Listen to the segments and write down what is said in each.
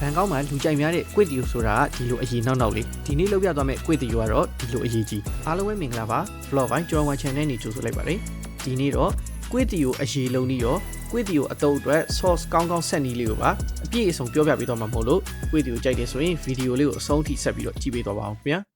ဘန်ကောက်မှာလူကြိုက်များတဲ့ကွေတီယိုဆိုတာကဒီလိုအရေးနောက်နောက်လေးဒီနေ့လောက်ပြသွားမယ့်ကွေတီယိုကတော့ဒီလိုအရေးကြီးအားလုံးပဲမင်္ဂလာပါ vlog ပိုင်းကျော်ဝမ် channel နဲ့ကြိုဆိုလိုက်ပါတယ်ဒီနေ့တော့ကွေတီယိုအရေးလုံးကြီးရောကွေတီယိုအတုပ်အတွက် sauce ကောင်းကောင်းဆက်နီးလေးကိုပါအပြည့်အစုံပြောပြပေးတော့မှာမဟုတ်လို့ကွေတီယိုကြိုက်တယ်ဆိုရင်ဗီဒီယိုလေးကိုအဆုံးထိဆက်ပြီးတော့ကြည့်ပေးတော့ပါအောင်ခင်ဗျာ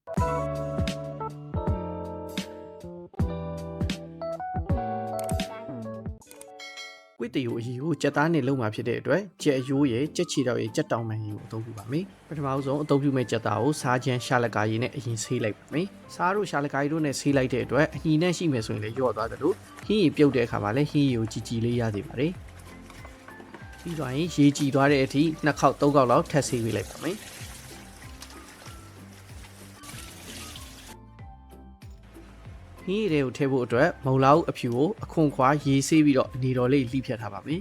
တရိုအရီကိုကြက်သားနဲ့လုံးမှာဖြစ်တဲ့အတွက်ကြက်အယိုးရဲ့ကြက်ချီတောက်ရဲ့ကြက်တောင်မှန်ရည်ကိုအသုံးပြုပါမယ်ပထမဆုံးအသုံးပြုမဲ့ကြက်သားကိုစားချမ်းရှာလကာရည်နဲ့အရင်ဆေးလိုက်ပါမယ်စားတို့ရှာလကာရည်တို့နဲ့ဆေးလိုက်တဲ့အတွက်အညီနဲ့ရှိမယ်ဆိုရင်လည်းရော့သွားတယ်လို့ဟင်းရည်ပြုတ်တဲ့အခါမှာလည်းဟင်းရည်ကိုကြည်ကြည်လေးရသေးပါတယ်ပြီးသွားရင်ရေကြည်သွားတဲ့အထိနှစ်ခေါက်သုံးခေါက်လောက်ထပ်ဆေးပေးလိုက်ပါမယ် ဟင်းရည်တွေကိုထည့်ဖို့အတွက်မုံလောက်အဖြူကိုအခွန်ခွာရေးဆေးပြီးတော့အနေတော်လေးလှိဖြတ်ထားပါမယ်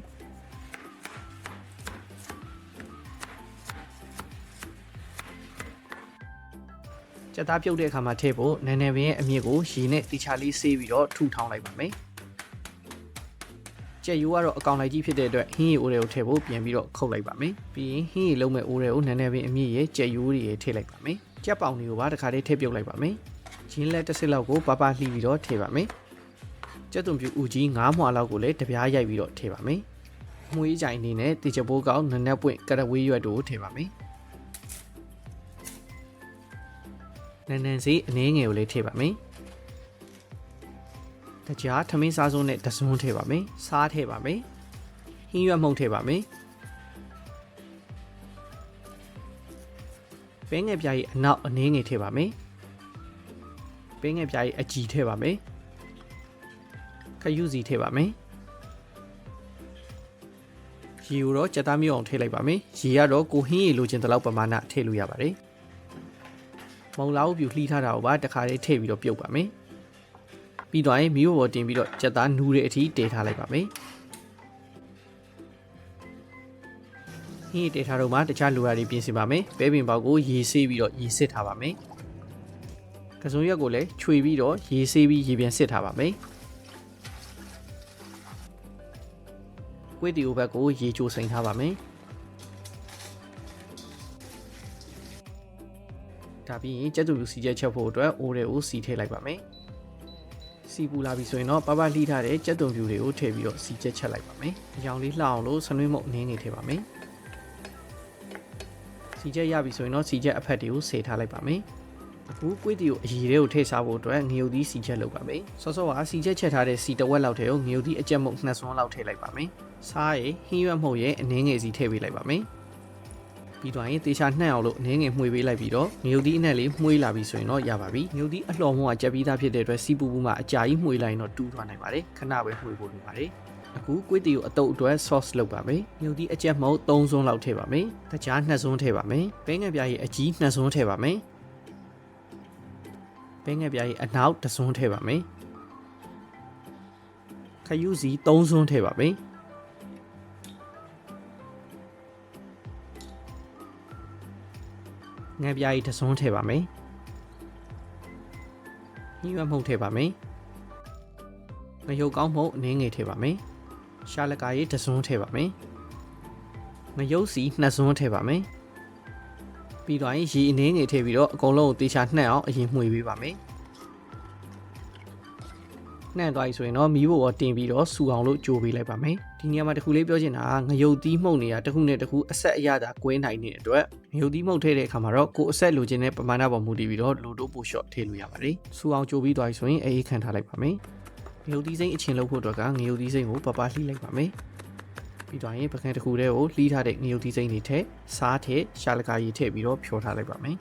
ကြက်သားပြုတ်တဲ့အခါမှာထည့်ဖို့နန်းနယ်ပင်ရဲ့အမြင့်ကိုရေနဲ့တိချာလေးဆေးပြီးတော့ထူထောင်လိုက်ပါမယ်ကြက်ရိုးကတော့အကောင်လိုက်ကြီးဖြစ်တဲ့အတွက်ဟင်းရည်အိုးတွေကိုထည့်ဖို့ပြန်ပြီးတော့ခုတ်လိုက်ပါမယ်ပြီးရင်ဟင်းရည်လုံးမဲ့အိုးတွေကိုနန်းနယ်ပင်အမြင့်ရဲ့ကြက်ရိုးတွေထည့်လိုက်ပါမယ်ကြက်ပေါင်တွေကိုပါတစ်ခါတည်းထည့်ပြုတ်လိုက်ပါမယ် ဂျင်းလက်တစ်စစ်လောက်ကိုပပလှီးပြီးတော့ထည့်ပါမယ်ကြက်သွန်ပြူဦးကြီး9မွှာလောက်ကိုလည်းတပြားရိုက်ပြီးတော့ထည့်ပါမယ်မွေးကြိုင်အနေနဲ့တေချပိုးကောင်းနနက်ပွင့်ကရဝေးရွက်တို့ကိုထည့်ပါမယ်နန်းနန်းစီအနည်းငယ်ကိုလည်းထည့်ပါမယ်တကြားထမင်းစားစုံးနဲ့တစွန်းထည့်ပါမယ်စားထည့်ပါမယ်ဟင်းရွက်မှုန့်ထည့်ပါမယ်ပင်းငယ်ပြားကြီးအနောက်အနည်းငယ်ထည့်ပါမယ် ပင်းငယ်ပြားကြီးအကြည်ထည့်ပါမယ်ခရုစီထည့်ပါမယ်ရေကိုတော့ကြက်သားမျိုးအောင်ထည့်လိုက်ပါမယ်ရေကတော့ကိုဟင်းရေလိုချင်တဲ့လောက်ပမာဏထည့်လို့ရပါတယ်မုံလာဥပြူလှီးထားတာကိုပါတခါလေးထည့်ပြီးတော့ပြုတ်ပါမယ်ပြီးတော့ရင်မီးဘော်တင်ပြီးတော့ကြက်သားနူးတဲ့အထိတည်ထားလိုက်ပါမယ်ဟင်းတည်ထားတော့မှတခြားလိုရာတွေပြင်ဆင်ပါမယ်ပဲပင်ပေါက်ကိုရေဆေးပြီးတော့ရေစစ်ထားပါမယ် ကစုံရက်ကိုလည်းခြွေပြီးတော့ရေဆေးပြီးရေပြန်စစ်ထားပါမယ်ကွေးတီအိုဘက်ကိုရေချိုစိန်ထားပါမယ်ဒါပြီးရင်ကျက်သူလူစီချက်ချက်ဖို့အတွက်အိုးတွေကိုစီထည့်လိုက်ပါမယ်စီပူလာပြီဆိုရင်တော့ပပလှီးထားတဲ့ကြက်သွန်ပြူတွေကိုထည့်ပြီးတော့စီချက်ချက်လိုက်ပါမယ်။အရောင်လေးလှအောင်လို့ဆနွေးမုတ်အနည်းငယ်ထည့်ပါမယ်။စီချက်ရပြီဆိုရင်တော့စီချက်အဖက်တွေကိုဆေထားလိုက်ပါမယ်။ အခုကွေးတီကိုအရီတွေကိုထည့်စားဖို့အတွက်ငရုတ်သီးစီချက်လုပ်ပါမယ်။စောစောကစီချက်ချက်ထားတဲ့စီတဝက်လောက်ထဲကိုငရုတ်သီးအကြက်မုတ်နှစ်စွန်းလောက်ထည့်လိုက်ပါမယ်။စားရည်ဟင်းရွက်မှုတ်ရဲ့အနည်းငယ်စီထည့်ပေးလိုက်ပါမယ်။ပြီးတော့ရင်တေချာနှံ့အောင်လို့အနည်းငယ်မှွေပေးလိုက်ပြီးတော့ငရုတ်သီးအနက်လေးမှွေးလာပြီဆိုရင်တော့ရပါပြီငရုတ်သီးအလှော်မှုကကြက်ပြီးသားဖြစ်တဲ့အတွက်စီပူပူမှအကြာကြီးမှွေလိုက်ရင်တော့တူးသွားနိုင်ပါတယ်ခဏပဲမှွေဖို့လိုပါတယ်အခုကွေးတီကိုအတုပ်အတွက် sauce လုပ်ပါမယ်ငရုတ်သီးအကြက်မုတ်3စွန်းလောက်ထည့်ပါမယ်တခြား2စွန်းထည့်ပါမယ်ဘဲငယ်ပြားရဲ့အကြီး2စွန်းထည့်ပါမယ် ဘဲငယ်ပြားရဲ့အနောက်1စွန်းထည့်ပါမယ်ခယူစီ3စွန်းထည့်ပါမယ်ငန်းပြားကြီးတစ်စွန်းထည့်ပါမယ်ညှိရွက်မှုန့်ထည့်ပါမယ်ငရုတ်ကောင်းမှုန့်အနည်းငယ်ထည့်ပါမယ်ရှာလကာကြီးတစ်စွန်းထည့်ပါမယ်ငရုတ်စီနှစ်စွန်းထည့်ပါမယ် ပြီးတော့ရေအနည်းငယ်ထည့်ပြီးတော့အကုန်လုံးကိုတေချာနှံ့အောင်အရင်မှွေပေးပါမယ်နှံ့သွားပြီဆိုရင်တော့မီးဘိုပေါ်တင်ပြီးတော့စူအောင်လို့ကြိုပေးလိုက်ပါမယ်ဒီနေရာမှာတခုလေးပြောချင်တာကငရုတ်သီးမှုန့်နေတာတစ်ခုနဲ့တစ်ခုအဆက်အရသာကွဲနိုင်နေတဲ့အတွက်ငရုတ်သီးမှုန့်ထည့်တဲ့အခါမှာတော့ကိုယ်အဆက်လိုချင်တဲ့ပမာဏပေါ်မူတည်ပြီးတော့လိုတိုးပို့လျှော့ထည့်လို့ရပါတယ်စူအောင်ကြိုပြီးသွားပြီဆိုရင်အေးခံထားလိုက်ပါမယ်ငရုတ်သီးစိမ့်အချင်းလုပ်ဖို့အတွက်ကငရုတ်သီးစိမ့်ကိုပပလှိလိုက်ပါမယ် ပြီးသွားရင်ပကံတစ်ခုတည်းကိုလှီးထားတဲ့ငရုတ်သီးစိမ့်တွေထည့်စားထည့်ရှာလကာရီထည့်ပြီးတော့ဖြောထားလိုက်ပါမယ်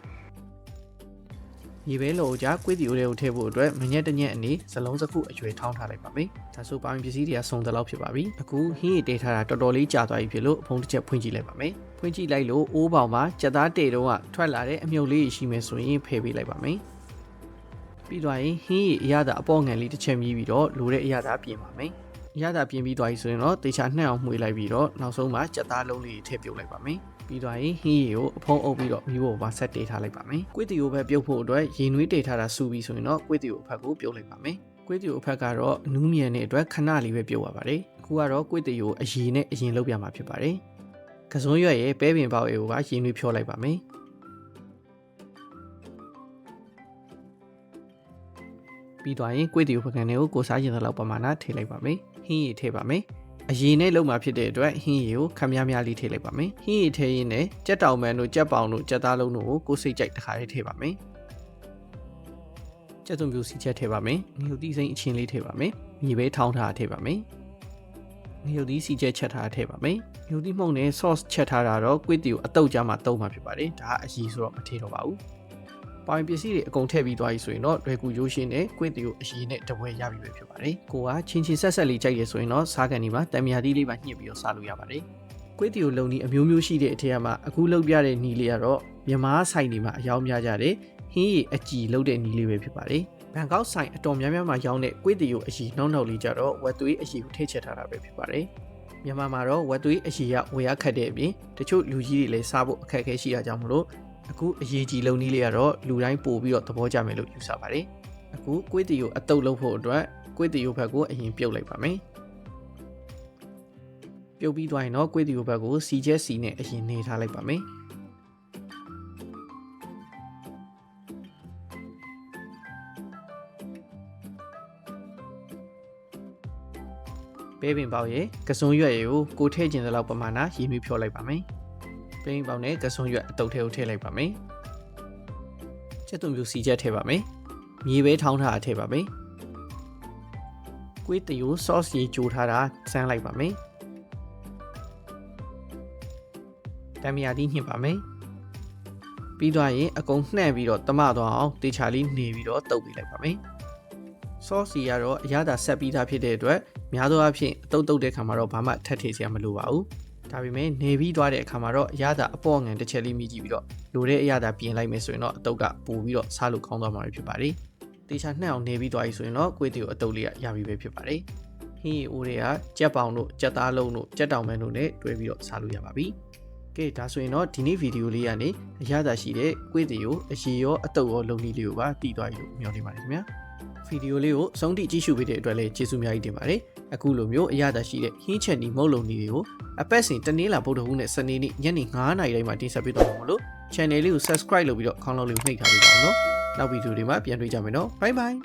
ရေပဲလောကြကွေးတီအိုတွေကိုထည့်ဖို့အတွက်မညက်တညက်အနေဇလုံးစခုအကျွေထောင်းထားလိုက်ပါမယ်။ဒါဆိုပါရင်ပစ္စည်းတွေကစုံသလောက်ဖြစ်ပါပြီ။အခုဟင်းရည်တေးထားတာတော်တော်လေးကြာသွားပြီဖြစ်လို့အဖုံးတစ်ချက်ဖွင့်ကြည့်လိုက်ပါမယ်။ဖွင့်ကြည့်လိုက်လို့အိုးပေါင်မှာကြက်သားတေတုံးကထွက်လာတဲ့အမြုပ်လေးရှိမယ်ဆိုရင်ဖယ်ပေးလိုက်ပါမယ်။ပြီးသွားရင်ဟင်းရည်အရသာအပေါ်ငံလေးတစ်ချက်မြည်ပြီးတော့လိုတဲ့အရသာပြင်ပါမယ်။အ ရသာပြင်ပြီးသွားပြီဆိုရင်တော့တေချာနှံ့အောင်မှွေလိုက်ပြီးတော့နောက်ဆုံးမှာကြက်သားလုံးလေးထည့်ပြုတ်လိုက်ပါမယ်။ပြီးသွားရင်ဟင်းရည်ကိုအဖုံးအုပ်ပြီးတော့မိဖို့ပါဆက်တေးထားလိုက်ပါမယ်။ကွေးတီကိုပဲပြုတ်ဖို့အတွက်ရေနွေးတေးထားတာစူပြီးဆိုရင်တော့ကွေးတီကိုအဖက်ကိုပြုတ်လိုက်ပါမယ်။ကွေးတီကိုအဖက်ကတော့နူးမြန်တဲ့အတွက်ခဏလေးပဲပြုတ်ရပါတယ်။အခုကတော့ကွေးတီကိုအရေနဲ့အရင်လုပ်ပြမှာဖြစ်ပါတယ်။ကစွန်းရွက်ရဲ့ပဲပင်ပေါက်အေကိုပါရင်းနှီးဖြောလိုက်ပါမယ် ပြီးသွားရင်ကွေးတီကိုပကံတွေကိုကိုစားရင်တဲ့လောက်ပမာဏထည့်လိုက်ပါမယ်ဟင်းရည်ထည့်ပါမယ်အရင်နဲ့လုံးမှာဖြစ်တဲ့အတွက်ဟင်းရည်ကိုခမ်းများများလေးထည့်လိုက်ပါမယ်ဟင်းရည်ထည့်ရင်းနဲ့ကြက်တောင်မန်တို့ကြက်ပေါင်တို့ကြက်သားလုံးတို့ကိုကိုစိတ်ကြိုက်တစ်ခါလေးထည့်ပါမယ်ကြက်သွန်ပြူစီချက်ထည့်ပါမယ်ငရုတ်သီးစိမ့်အချင်းလေးထည့်ပါမယ်မြေပဲထောင်းထားထည့်ပါမယ်ငရုတ်သီးစီချက်ချက်ထားထည့်ပါမယ်ငရုတ်သီးမှုန့်နဲ့ sauce ချက်ထားတာတော့ကွေးတီကိုအတုပ်ကြမှာတုံးမှာဖြစ်ပါတယ်ဒါကအရည်ဆိုတော့မထည့်တော့ပါဘူး ပိုင်ပစ္စည်းတွေအကုန်ထည့်ပြီးသွားပြီဆိုရင်တော့လွယ်ကူရိုးရှင်းနဲ့ကွေးတီကိုအရည်နဲ့တပွဲရပြီပဲဖြစ်ပါတယ်ကိုကချင်းချင်းဆက်ဆက်လေးကြိုက်ရဆိုရင်တော့စားကန်ဒီမှာတံမြာသီးလေးပါညှစ်ပြီးတော့စားလို့ရပါတယ်ကွေးတီကိုလုံနီအမျိုးမျိုးရှိတဲ့အထက်မှာအခုလုပ်ပြတဲ့နီးလေးကတော့မြန်မာဆိုင်တွေမှာအယောင်းများကြတဲ့ဟင်းရည်အကြည်လုပ်တဲ့နီးလေးပဲဖြစ်ပါတယ်ဘန်ကောက်ဆိုင်အတော်များများမှာရောင်းတဲ့ကွေးတီကိုအရည်နှောင်းနှောင်းလေးကြတော့ဝက်သွေးအရည်ကိုထည့်ချက်ထားတာပဲဖြစ်ပါတယ်မြန်မာမှာတော့ဝက်သွေးအရည်ကဝယ်ရခတ်တဲ့အပြင်တချို့လူကြီးတွေလည်းစားဖို့အခက်အခဲရှိတာကြောင့်မလို့ အခုအရေးကြီးလုံနည်းလေးကတော့လူတိုင်းပို့ပြီးတော့သဘောကျမယ်လို့ယူဆပါတယ်အခုကွေးတီကိုအတုပ်လုပ်ဖို့အတွက်ကွေးတီကိုဘက်ကိုအရင်ပြုတ်လိုက်ပါမယ်ပြုတ်ပြီးသွားရင်တော့ကွေးတီကိုဘက်ကိုစီချက်စီနဲ့အရင်နေထားလိုက်ပါမယ်ပဲပင်ပေါက်ရဲ့ကစွန်းရွက်ရည်ကိုကိုထည့်ခြင်းတဲ့လောက်ပမာဏရည်နှီးဖြောလိုက်ပါမယ်။ ပဲပင်ပေါက်နဲ့ကစွန်းရွက်အတုပ်ထဲကိုထည့်လိုက်ပါမယ်။ချက်သွန်ပြူစီချက်ထည့်ပါမယ်။မြေပဲထောင်းထားတာထည့်ပါမယ်။ကွေးတရိုး sauce ရေကြိုထားတာစမ်းလိုက်ပါမယ်။တမယာသီးညှစ်ပါမယ်။ပြီးသွားရင်အကုန်နှဲ့ပြီးတော့တမသွားအောင်တေချာလေးနေပြီးတော့တုပ်ပေးလိုက်ပါမယ်။ sauce စီကတော့အရသာဆက်ပြီးသားဖြစ်တဲ့အတွက်များသောအားဖြင့်အတုပ်တုပ်တဲ့ခါမှာတော့ဘာမှထပ်ထည့်စရာမလိုပါဘူး ဒါပေမဲ့နေပြီးသွားတဲ့အခါမှာတော့အရသာအပေါ်ငံတစ်ချက်လေးမြည်ကြည့်ပြီးတော့လိုတဲ့အရသာပြင်လိုက်မယ်ဆိုရင်တော့အတုပ်ကပိုပြီးတော့စားလို့ကောင်းသွားမှာဖြစ်ပါတယ်တေချာနှက်အောင်နေပြီးသွားပြီဆိုရင်တော့ကွေးတီကိုအတုပ်လေးကရပြီပဲဖြစ်ပါတယ်ဟင်းရီအိုးတွေကကြက်ပေါင်တို့ကြက်သားလုံးတို့ကြက်တောင်မန်းတို့နဲ့တွဲပြီးတော့စားလို့ရပါပြီကဲဒါဆိုရင်တော့ဒီနေ့ဗီဒီယိုလေးကနေအရသာရှိတဲ့ကွေးတီကိုအရေရောအတုပ်ရောလုံနည်းလေးကိုပါတည်သွားပြီလို့မျှော်လင့်ပါတယ်ခင်ဗျာဗီဒီယိုလေးကိုအဆုံးထိကြည့်ရှုပေးတဲ့အတွက်လည်းကျေးဇူးများကြီးတင်ပါတယ်။ အခုလိုမျိုးအရသာရှိတဲ့ဟင်းချက်နီမုတ်လုံနီတွေကိုအပတ်စဉ်တနင်္လာဗုဒ္ဓဟူးနဲ့စနေနေ့ညနေ9:00နာရီတိုင်းမှာတင်ဆက်ပေးတော့မှာမလို့ channel လေးကို subscribe လုပ်ပြီးတော့ခေါင်းလုံးလေးကိုနှိပ်ထားပေးပါဦးနော်။နောက်ဗီဒီယိုတွေမှာပြန်တွေ့ကြမယ်နော်။ Bye bye